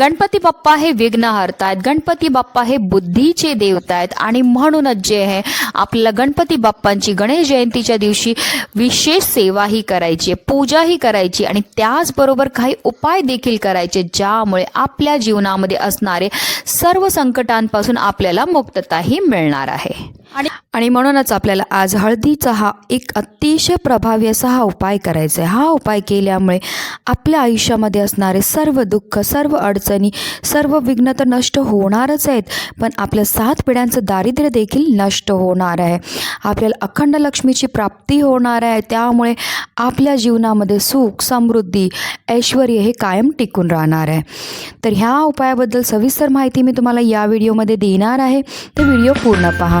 गणपती बाप्पा हे विघ्न आहेत गणपती बाप्पा हे बुद्धीचे देवता आहेत आणि म्हणूनच जे आहे आपल्याला गणपती बाप्पांची गणेश जयंतीच्या दिवशी विशेष सेवाही करायची आहे पूजाही करायची आणि त्याचबरोबर काही उपाय देखील करायचे ज्यामुळे आपल्या जीवनामध्ये असणारे सर्व संकटांपासून आपल्याला मुक्तताही मिळणार आहे. आणि आणि म्हणूनच आपल्याला आज हळदीचा हा एक अतिशय प्रभावी असा हा उपाय करायचा आहे. हा उपाय केल्यामुळे आपल्या आयुष्यामध्ये असणारे सर्व दुःख सर्व अडचणी सर्व विघ्न तर नष्ट होणारच आहेत पण आपल्या सात पिढ्यांचं दारिद्र्य देखील नष्ट होणार आहे. आपल्याला अखंड लक्ष्मीची प्राप्ती होणार आहे. त्यामुळे आपल्या जीवनामध्ये सुख समृद्धी ऐश्वर हे कायम टिकून राहणार आहे. तर ह्या उपायाबद्दल सविस्तर माहिती मी तुम्हाला या व्हिडिओमध्ये देणार आहे. ते व्हिडिओ पूर्ण पहा.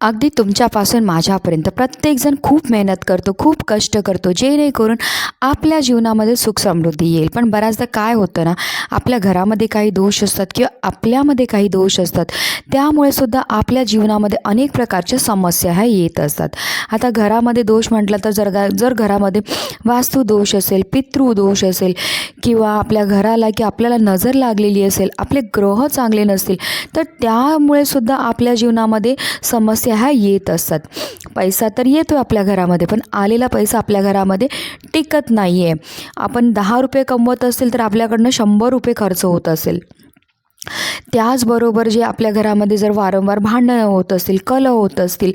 अगदी तुमच्यापासून माझ्यापर्यंत. प्रत्येकजण खूप मेहनत करतो खूप कष्ट करतो जेणेकरून आपल्या जीवनामध्ये सुख समृद्धी येईल. पण बऱ्याचदा काय होतं ना आपल्या घरामध्ये काही दोष असतात किंवा आपल्यामध्ये काही दोष असतात त्यामुळे सुद्धा आपल्या जीवनामध्ये अनेक प्रकारच्या समस्या ह्या येत असतात. आता घरामध्ये दोष म्हटलं तर जर जर घरामध्ये वास्तुदोष असेल पितृदोष असेल किंवा आपल्या घराला की आपल्याला नजर लागलेली असेल आपले ग्रह चांगले नसतील तर त्यामुळे सुद्धा आपल्या जीवनामध्ये समस्या ह्या येत असतात. पैसा तर येतो आपल्या घरामध्ये पण आलेला पैसा आपल्या घरामध्ये टिकत नाही आहे आपण दहा रुपये कमवत असेल तर आपल्याकडनं शंभर रुपये खर्च होत असेल. त्याचबरोबर जे आपल्या घरामध्ये जर वारंवार भांडणं होत असतील कल होत असतील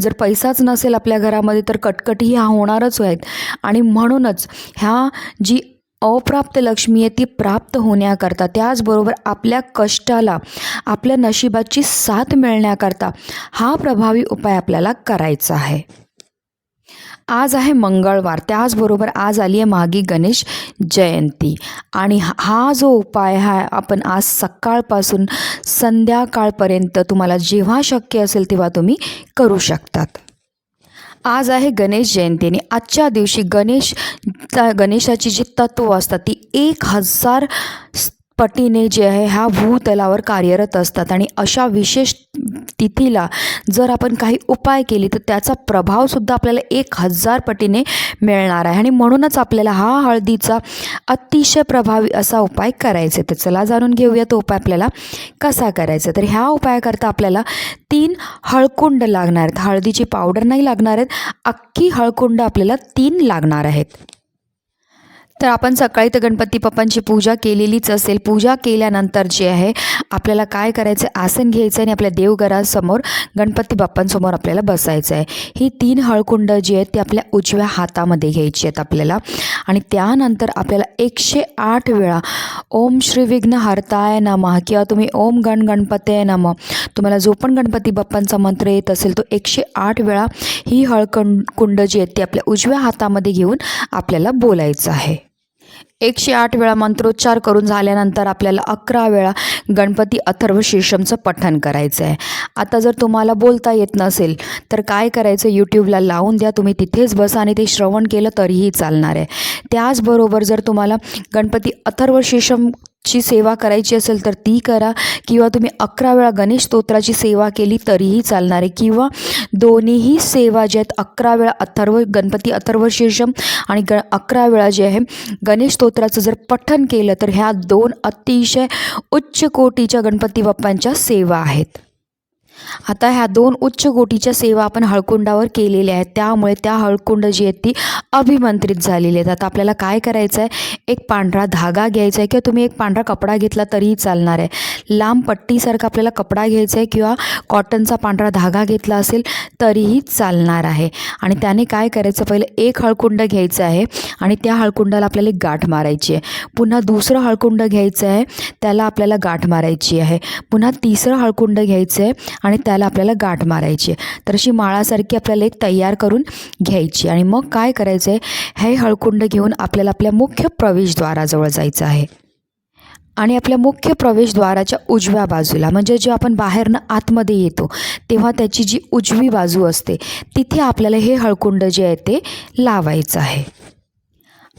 जर पैसाच नसेल आपल्या घरामध्ये तर कटकटी ह्या होणारच आहेत. आणि म्हणूनच ह्या जी अप्राप्त लक्ष्मी आहे ती प्राप्त होण्याकरता. त्याचबरोबर आपल्या कष्टाला आपल्या नशिबाची साथ मिळण्याकरता हा प्रभावी उपाय आपल्याला करायचा आहे. आज आहे मंगळवार. त्याचबरोबर आज आली आहे मागी गणेश जयंती. आणि हा- हा जो उपाय हा आपण आज सकाळपासून संध्याकाळपर्यंत तुम्हाला जेव्हा शक्य असेल तेव्हा तुम्ही करू शकतात. आज आहे गणेश जयंती आणि आजच्या दिवशी गणेश गणेशाची जी तत्व असतात ती एक हजार पटीने जे आहे ह्या भूतलावर कार्यरत असतात. आणि अशा विशेष तिथीला जर आपण काही उपाय केले तर त्याचा प्रभावसुद्धा आपल्याला एक हजार पटीने मिळणार आहे. आणि म्हणूनच आपल्याला हा हळदीचा अतिशय प्रभावी असा उपाय करायचा आहे. तर चला जाणून घेऊया तो उपाय आपल्याला कसा करायचा तर ह्या उपायाकरता आपल्याला तीन हळकुंड लागणार आहेत. हळदीची पावडर नाही लागणार आहेत. अख्खी हळकुंड आपल्याला तीन लागणार आहेत. तर आपण सकाळी तर गणपती बाप्पांची पूजा केलेलीच असेल. पूजा केल्यानंतर जे आहे आपल्याला काय करायचं आहे आसन घ्यायचं आहे आणि आपल्या देवघरासमोर गणपती बाप्पांसमोर आपल्याला बसायचं आहे ही तीन हळकुंड जी आहेत ती आपल्या उजव्या हातामध्ये घ्यायची आहेत आपल्याला. आणि त्यानंतर आपल्याला एकशे आठ वेळा ओम श्री विघ्न हरताय नमः किंवा तुम्ही ओम गण गणपते नमः. तुम्हाला जो पण गणपती बाप्पांचा मंत्र येत असेल तो एकशे आठ वेळा ही हळकण कुंड जी आहेत ती आपल्या उजव्या हातामध्ये घेऊन आपल्याला बोलायचं आहे. एकशे आठ वेळा मंत्रोच्चार करून झाल्यानंतर आपल्याला अकरा वेळा गणपती अथर्व शीर्षमचं पठण करायचं आहे. आता जर तुम्हाला बोलता येत नसेल तर काय करायचं यूट्यूबला लावून द्या. तुम्ही तिथेच बसा आणि ते श्रवण केलं तरीही चालणार आहे. त्याचबरोबर जर तुम्हाला गणपती अथर्व शीर्षम ची सेवा करायची असेल तर ती करा. किंवा तुम्ही अकरा वेळा गणेश स्तोत्राची सेवा केली तरीही चालणार आहे. किंवा दोन्हीही सेवा ज्या आहेत अकरा वेळा अथर्व गणपती अथर्व शीर्षम आणि ग अकरा वेळा जे आहे गणेश स्तोत्राचं जर पठण केलं तर ह्या दोन अतिशय उच्च कोटीच्या गणपती बाप्पांच्या सेवा आहेत. आता ह्या दोन उच्च कोटीच्या सेवा आपण हळकुंडावर केलेल्या आहेत. त्यामुळे त्या हळकुंड जी आहेत ती अभिमंत्रित झालेली आहेत. आता आपल्याला काय करायचं आहे एक पांढरा धागा घ्यायचा आहे किंवा तुम्ही एक पांढरा कपडा घेतला तरीही चालणार आहे. लांब पट्टीसारखा आपल्याला कपडा घ्यायचा आहे किंवा कॉटनचा पांढरा धागा घेतला असेल तरीही चालणार आहे. आणि त्याने काय करायचं? पहिलं एक हळकुंड घ्यायचं आहे आणि त्या हळकुंडाला आपल्याला एक गाठ मारायची आहे. पुन्हा दुसरं हळकुंड घ्यायचं आहे त्याला आपल्याला गाठ मारायची आहे. पुन्हा तिसरं हळकुंड घ्यायचं आहे आणि त्याला आपल्याला गाठ मारायची आहे. तर अशी माळासारखी आपल्याला एक तयार करून घ्यायची आणि मग काय करायचं आहे हे हळकुंड घेऊन आपल्याला आपल्या मुख्य प्रवेशद्वाराजवळ जायचं आहे. आणि आपल्या मुख्य प्रवेशद्वाराच्या उजव्या बाजूला म्हणजे जेव्हा आपण बाहेरनं आतमध्ये येतो तेव्हा त्याची जी उजवी बाजू असते तिथे आपल्याला हे हळकुंड जे आहे ते लावायचं आहे.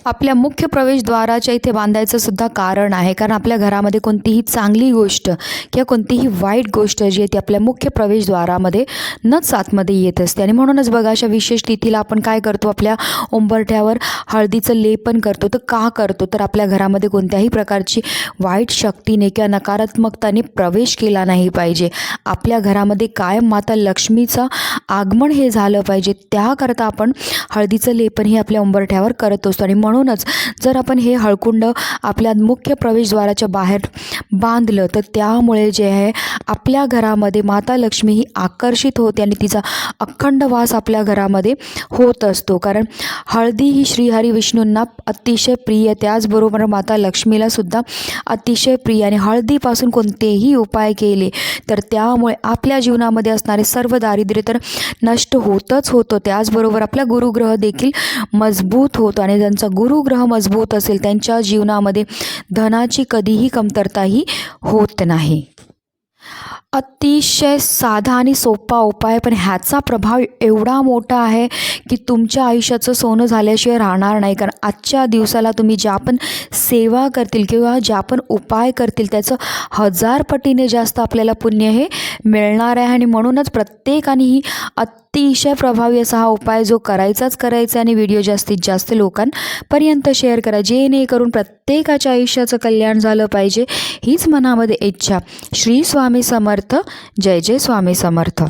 आपल्या मुख्य प्रवेशद्वाराच्या इथे बांधायचं सुद्धा कारण आहे. कारण आपल्या घरामध्ये कोणतीही चांगली गोष्ट किंवा कोणतीही वाईट गोष्ट जी आहे ती आपल्या मुख्य प्रवेशद्वारामध्ये नच आतमध्ये येत असते. आणि म्हणूनच बघा अशा विशेष तिथीला आपण काय करतो? आपल्या उंबरठ्यावर हळदीचं लेपन करतो. तर का करतो? तर आपल्या घरामध्ये कोणत्याही प्रकारची वाईट शक्तीने किंवा नकारात्मकताने प्रवेश केला नाही पाहिजे. आपल्या घरामध्ये कायम माता लक्ष्मीचं आगमन हे झालं पाहिजे. त्याकरता आपण हळदीचं लेपन हे आपल्या उंबरठ्यावर करत असतो. आणि म्हणूनच जर आपण हे हळकुंड आपल्या मुख्य प्रवेशद्वाराच्या बाहेर बांधलं तर त्यामुळे जे आहे आपल्या घरामध्ये माता लक्ष्मी ही आकर्षित होते आणि तिचा अखंड वास आपल्या घरामध्ये होत असतो. कारण हळदी ही श्रीहरी विष्णूंना अतिशय प्रिय त्याचबरोबर माता लक्ष्मीला सुद्धा अतिशय प्रिय आणि हळदीपासून कोणतेही उपाय केले तर त्यामुळे आपल्या जीवनामध्ये असणारे सर्व दारिद्र्य तर नष्ट होतच होतं. त्याचबरोबर आपला गुरुग्रह देखील मजबूत होतो आणि त्यांचा गुरुग्रह मजबूत असेल त्यांच्या जीवनामध्ये धनाची कधीही कमतरताही होत नाही. अतिशय साधा आणि सोपा उपाय पण ह्याचा प्रभाव एवढा मोठा आहे की तुमच्या आयुष्याचं सोनं झाल्याशिवाय राहणार नाही. कारण आजच्या दिवसाला तुम्ही ज्या पण सेवा करतील किंवा ज्या पण उपाय करतील त्याचं हजार पटीने जास्त आपल्याला पुण्य हे मिळणार आहे. आणि म्हणूनच प्रत्येकाने ही अतिशय प्रभावी असा हा उपाय जो करायचाच करायचा आणि व्हिडिओ जास्तीत जास्त लोकांपर्यंत शेअर करा. जेणेकरून प्रत्येकाच्या आयुष्याचं कल्याण झालं पाहिजे. हीच मनामध्ये इच्छा. श्री स्वामी समर्थ. जय जय स्वामी समर्थ.